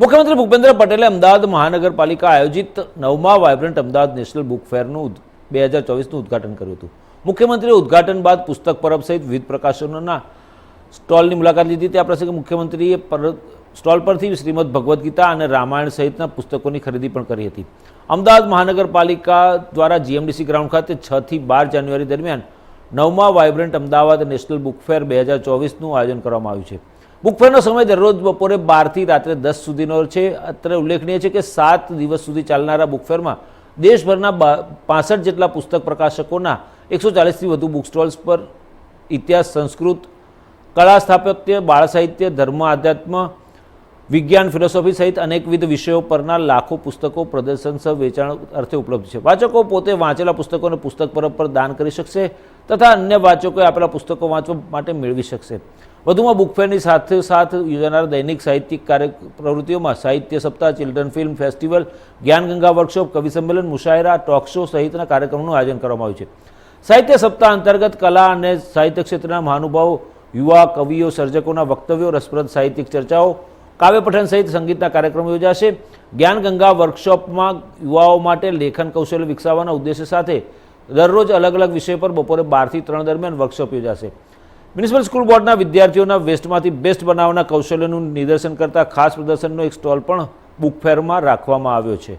મુખ્યમંત્રી ભૂપેન્દ્ર પટેલે અમદાવાદ મહાનગરપાલિકા આયોજિત નવમા વાયબ્રન્ટ અમદાવાદ નેશનલ બુક ફેરનું બે હજાર ચોવીસનું ઉદઘાટન કર્યું હતું. મુખ્યમંત્રીએ ઉદઘાટન બાદ પુસ્તક પરબ સહિત વિવિધ પ્રકાશનોના સ્ટોલની મુલાકાત લીધી. તે આ પ્રસંગે મુખ્યમંત્રીએ પર સ્ટોલ પરથી શ્રીમદ ભગવદ્ ગીતા અને રામાયણ સહિતના પુસ્તકોની ખરીદી પણ કરી હતી. અમદાવાદ મહાનગરપાલિકા દ્વારા જીએમડીસી ગ્રાઉન્ડ ખાતે છથી બાર જાન્યુઆરી દરમિયાન નવમા vibrant Ahmedabad national book fair બે હજાર ચોવીસનું આયોજન કરવામાં આવ્યું છે. બુક ફેરનો સમય દરરોજ બપોરે બારથી રાત્રે દસ સુધીનો છે. અત્રે ઉલ્લેખનીય છે કે સાત દિવસ સુધી ચાલનારા બુકફેરમાં દેશભરના પાસઠ જેટલા પુસ્તક પ્રકાશકોના એકસો ચાલીસથી વધુ બુક સ્ટોલ્સ પર ઇતિહાસ, સંસ્કૃત, કળા સ્થાપત્ય, બાળ સાહિત્ય, ધર્મ, આધ્યાત્મ, વિજ્ઞાન ફિલોસોફી સહિત અનેકવિધ વિષયો પરના લાખો પુસ્તકો પ્રદર્શન સહ વેચાણ અર્થે ઉપલબ્ધ છે. વાચકો પોતે વાંચેલા પુસ્તકોને પુસ્તક પરબ પર દાન કરી શકશે. તથા અન્ય વાચકોએ આપેલા પુસ્તકો વાંચવા માટે મેળવી શકશે. વધુમાં બુકફેરની સાથે સાથ યોજાનાર દૈનિક સાહિત્યિક કાર્ય પ્રવૃત્તિઓમાં સાહિત્ય સપ્તાહ children film festival Gyanganga workshop કવિ સંમેલન, મુશાયરા ટોક શો સહિતના કાર્યક્રમોનું આયોજન કરવામાં આવ્યું છે. સાહિત્ય સપ્તાહ અંતર્ગત કલા અને સાહિત્ય ક્ષેત્રના મહાનુભાવો, યુવા કવિઓ, સર્જકોના વક્તવ્યો, રસપ્રદ સાહિત્યિક ચર્ચાઓ, કાવ્ય પઠન સહિત સંગીતના કાર્યક્રમો યોજાશે. જ્ઞાન ગંગા વર્કશોપમાં યુવાઓ માટે લેખન કૌશલ્ય વિકસાવવાના ઉદ્દેશ્ય સાથે દરરોજ અલગ અલગ વિષય પર બપોરે બારથી ત્રણ દરમિયાન વર્કશોપ યોજાશે. મ્યુનિસિપલ સ્કૂલ બોર્ડના વિદ્યાર્થીઓના વેસ્ટમાંથી બેસ્ટ બનાવવાના કૌશલ્યનું નિદર્શન કરતા ખાસ પ્રદર્શનનો એક સ્ટોલ પણ બુક ફેરમાં રાખવામાં આવ્યો છે.